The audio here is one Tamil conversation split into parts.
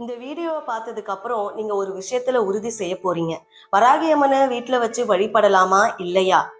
இந்த வீடியோவை பார்த்ததுக்கு அப்புறம் நீங்க ஒரு விஷயத்துல உறுதி செய்ய போறீங்க. வராகி அம்மனை வீட்டுல வச்சு வழிபடலாமா? இல்லையா?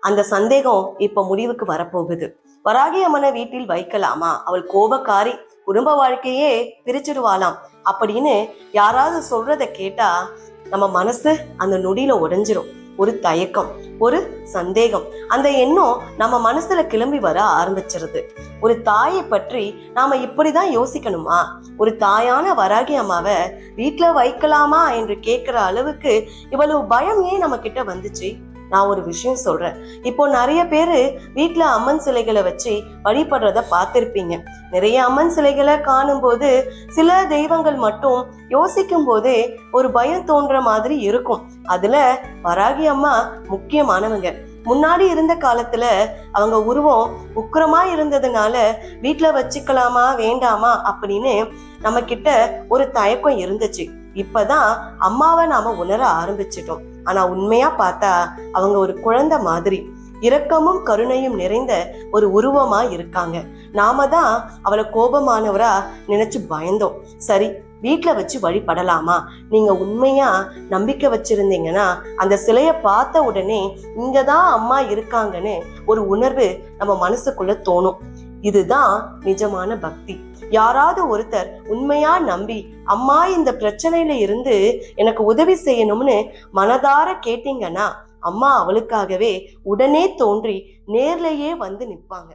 அந்த சந்தேகம் இப்ப முடிவுக்கு வரப்போகுது. வராகி அம்மனை வீட்டில் வைக்கலாமா? அவள் கோபக்காரி குடும்ப வாழ்க்கையே பிரிச்சிடுவாளாம். அப்படின்னு யாராவது சொல்றத கேட்டா நம்ம மனசு அந்த நொடியில உடைஞ்சிரும். ஒரு தயக்கம் ஒரு சந்தேகம். அந்த எண்ணம் நம்ம மனசுல கிளம்பி வர ஆரம்பிச்சிருது. ஒரு தாயை பற்றி நாம இப்படிதான் யோசிக்கணுமா? ஒரு தாயான வராகி அம்மாவை வீட்டுல வைக்கலாமா என்று கேட்கிற அளவுக்கு இவ்வளவு பயம் ஏன் நம்ம கிட்ட வந்துச்சு? நான் ஒரு விஷயம் சொல்றேன். இப்போ நிறைய பேர் வீட்டில் அம்மன் சிலைகளை வச்சு வழிபடுறத பார்த்துருப்பீங்க. நிறைய அம்மன் சிலைகளை காணும் போது சில தெய்வங்கள் மட்டும் யோசிக்கும் போதே ஒரு பயம் தோன்ற மாதிரி இருக்கும். அதுல வராகி அம்மா முக்கியமானவங்க. முன்னாடி இருந்த காலத்துல அவங்க உருவம் உக்கிரமா இருந்ததுனால வீட்டுல வச்சுக்கலாமா வேண்டாமா அப்படின்னு நம்ம கிட்ட ஒரு தயக்கம் இருந்துச்சு. இப்பதான் அம்மாவை நாம உணர ஆரம்பிச்சிட்டோம். ஆனா உண்மையா பார்த்தா அவங்க ஒரு குழந்தை மாதிரி. இரக்கமும் கருணையும் நிறைந்த ஒரு உருவமா இருக்காங்க. நாம தான் அவளை கோபமானவரா நினைச்சு பயந்தோம். சரி வீட்டில் வச்சு வழிபடலாமா? நீங்க உண்மையா நம்பிக்கை வச்சிருந்தீங்கன்னா அந்த சிலையை பார்த்த உடனே இங்கதான் அம்மா இருக்காங்கன்னு ஒரு உணர்வு நம்ம மனசுக்குள்ள தோணும். இதுதான் நிஜமான பக்தி. யாராவது ஒருத்தர் உண்மையா நம்பி அம்மா இந்த பிரச்சனையில இருந்து எனக்கு உதவி செய்யணும்னு மனதார கேட்டீங்கன்னா அம்மா அவளுக்காகவே உடனே தோன்றி நேர்லயே வந்து நிற்பாங்க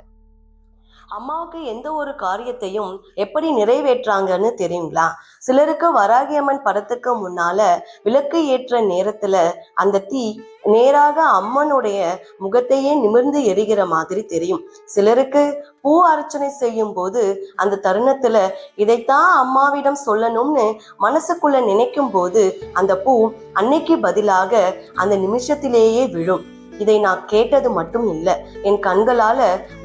அம்மாவுக்கு எந்த ஒரு காரியத்தையும் எப்படி நிறைவேற்றாங்கன்னு தெரியுங்களா? சிலருக்கு வராகியம்மன் படத்துக்கு முன்னால விளக்கு ஏற்ற நேரத்துல அந்த தீ நேராக அம்மனுடைய முகத்தையே நிமிர்ந்து எரிகிற மாதிரி தெரியும். சிலருக்கு பூ அர்ச்சனை செய்யும் போது அந்த தருணத்துல இதைத்தான் அம்மாவிடம் சொல்லணும்னு மனசுக்குள்ள நினைக்கும் போது அந்த பூ அன்னைக்கு பதிலாக அந்த நிமிஷத்திலேயே விழும். இதை நான் கேட்டது மட்டும் இல்லை என் கண்களால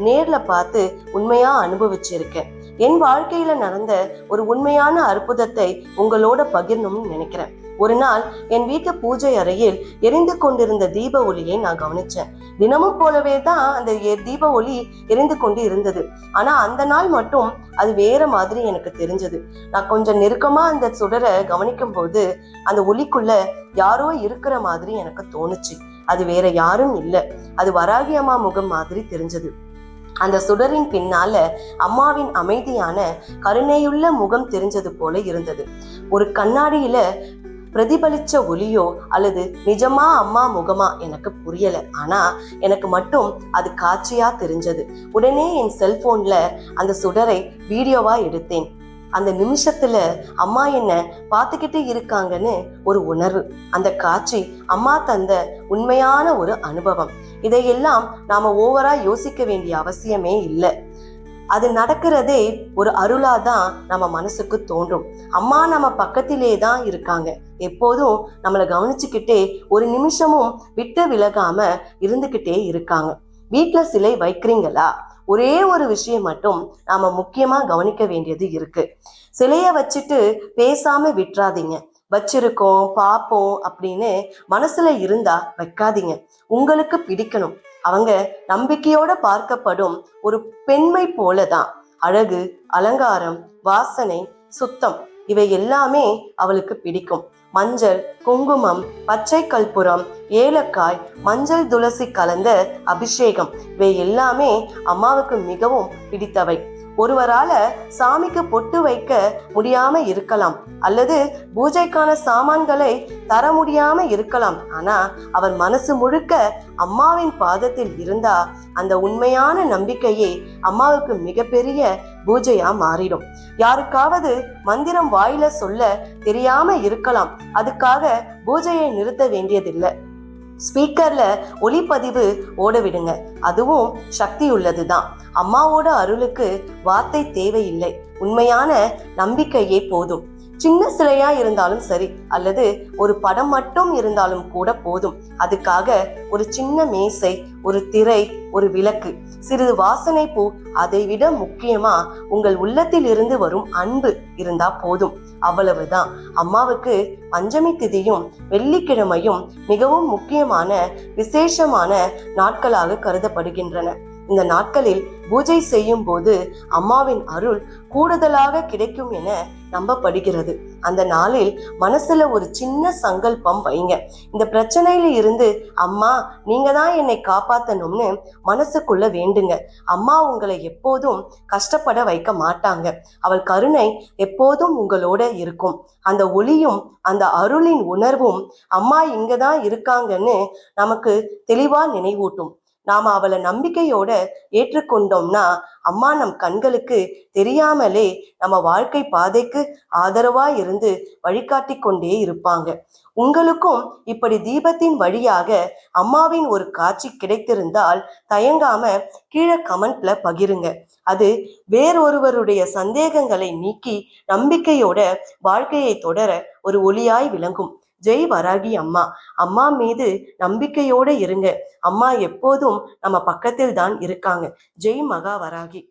நேர்ல பார்த்து உண்மையா அனுபவிச்சிருக்கேன். என் வாழ்க்கையில நடந்த ஒரு உண்மையான அற்புதத்தை உங்களோட பகிரணும்னு நினைக்கிறேன். ஒரு நாள் என் வீட்டு பூஜை அறையில் எரிந்து கொண்டிருந்த தீப ஒளியை நான் கவனிச்சேன். தினமும் போலவே தான் அந்த தீப ஒளி எரிந்து கொண்டு இருந்தது. ஆனா அந்த நாள் மட்டும் அது வேற மாதிரி எனக்கு தெரிஞ்சது. நான் கொஞ்சம் நெருக்கமா அந்த சுடரை கவனிக்கும் போது அந்த ஒளிக்குள்ள யாரோ இருக்கிற மாதிரி எனக்கு தோணுச்சு. அது வேற யாரும் இல்லை. அது வராகி அம்மா முகம் மாதிரி தெரிஞ்சது. அந்த சுடரின் பின்னால அம்மாவின் அமைதியான கருணையுள்ள முகம் தெரிஞ்சது போல இருந்தது. ஒரு கண்ணாடியில பிரதிபலிச்ச ஒளியோ அல்லது நிஜமா அம்மா முகமா எனக்கு புரியல. ஆனா எனக்கு மட்டும் அது காட்சியா தெரிஞ்சது. உடனே என் செல்போன்ல அந்த சுடரை வீடியோவா எடுத்தேன். அந்த நிமிஷத்துல அம்மா என்ன பார்த்துக்கிட்டு இருக்காங்கன்னு ஒரு உணர்வு. அந்த காட்சி அம்மா தந்த உண்மையான ஒரு அனுபவம். இதையெல்லாம் நாம ஓவரா யோசிக்க வேண்டிய அவசியமே இல்லை. அது நடக்கிறதே ஒரு அருளாதான் நம்ம மனசுக்கு தோன்றும். அம்மா நம்ம பக்கத்திலே தான் இருக்காங்க. எப்போதும் நம்மளை கவனிச்சுக்கிட்டே ஒரு நிமிஷமும் விட்டு விலகாம இருந்துக்கிட்டே இருக்காங்க. வீட்டில் சிலை வைக்கிறீங்களா? ஒரே ஒரு விஷயம் மட்டும் நாம முக்கியமா கவனிக்க வேண்டியது இருக்கு. சிலைய வச்சுட்டு பேசாம விட்டுறாதீங்க வச்சிருக்கோம் பார்ப்போம் அப்படின்னு மனசுல இருந்தா வைக்காதீங்க. உங்களுக்கு பிடிக்கணும். அவங்க நம்பிக்கையோட பார்க்கப்படும் ஒரு பெண்மை போலதான். அழகு அலங்காரம் வாசனை சுத்தம் இவை எல்லாமே அவளுக்கு பிடிக்கும். மஞ்சள் குங்குமம் பச்சை கற்பூரம் ஏலக்காய் மஞ்சள் துளசி கலந்த அபிஷேகம். இவை எல்லாமே அம்மாவுக்கு மிகவும் பிடித்தவை. ஒருவரால சாமிக்கு பொட்டு வைக்க முடியாம இருக்கலாம் அல்லது பூஜைக்கான சாமான்களை தர முடியாம இருக்கலாம். ஆனா அவர் மனசு முழுக்க அம்மாவின் பாதத்தில் இருந்தா அந்த உண்மையான நம்பிக்கையே அம்மாவுக்கு மிகப்பெரிய பூஜையா மாறிடும். யாருக்காவது மந்திரம் வாயில சொல்ல தெரியாம இருக்கலாம். அதுக்காக பூஜையை நிறுத்த வேண்டியதில்லை. ஸ்பீக்கர்ல ஒளிப்பதிவு ஓட விடுங்க அதுவும் சக்தி உள்ளதுதான். அம்மாவோட அருளுக்கு வார்த்தை தேவையில்லை. உண்மையான நம்பிக்கையே போதும். சின்ன சிலையா இருந்தாலும் சரி அல்லது ஒரு படம் மட்டும் இருந்தாலும் கூட போதும். அதுக்காக ஒரு சின்ன மேசை ஒரு திரை ஒரு விளக்கு சிறிது வாசனை பூ அதை விட முக்கியமா உங்கள் உள்ளத்தில் இருந்து வரும் அன்பு இருந்தா போதும். அவ்வளவுதான். அம்மாவுக்கு பஞ்சமி திதியும் வெள்ளிக்கிழமையும் மிகவும் முக்கியமான விசேஷமான நாட்களாக கருதப்படுகின்றன. இந்த நாட்களில் பூஜை செய்யும் போது அம்மாவின் அருள் கூடுதலாக கிடைக்கும் என நம்பப்படுகிறது. அந்த நாளில் மனசுல ஒரு சின்ன சங்கல்பம் வைங்க. இந்த பிரச்சனையில இருந்து அம்மா நீங்க தான் என்னை காப்பாத்தணும்னு மனசுக்குள்ள வேண்டுங்க. அம்மா உங்களை எப்போதும் கஷ்டப்பட வைக்க மாட்டாங்க. அவள் கருணை எப்போதும் உங்களோட இருக்கும். அந்த ஒளியும் அந்த அருளின் உணர்வும் அம்மா இங்க தான் இருக்காங்கன்னு நமக்கு தெளிவா நினைவூட்டும். நாம அவளை நம்பிக்கையோட ஏற்றுக்கொண்டோம்னா அம்மா நம் கண்களுக்கு தெரியாமலே நம்ம வாழ்க்கை பாதைக்கு ஆதரவா இருந்து வழிகாட்டி கொண்டே இருப்பாங்க. உங்களுக்கும் இப்படி தீபத்தின் வழியாக அம்மாவின் ஒரு காட்சி கிடைத்திருந்தால் தயங்காம கீழே கமெண்ட்ல பகிருங்க. அது வேறொருவருடைய சந்தேகங்களை நீக்கி நம்பிக்கையோட வாழ்க்கையை தொடர ஒரு ஒளியாய் விளங்கும். ஜெய் வராகி அம்மா. அம்மா மீது நம்பிக்கையோட இருங்க. அம்மா எப்போதும் நம்ம பக்கத்தில் தான் இருக்காங்க. ஜெய் மகா வராகி.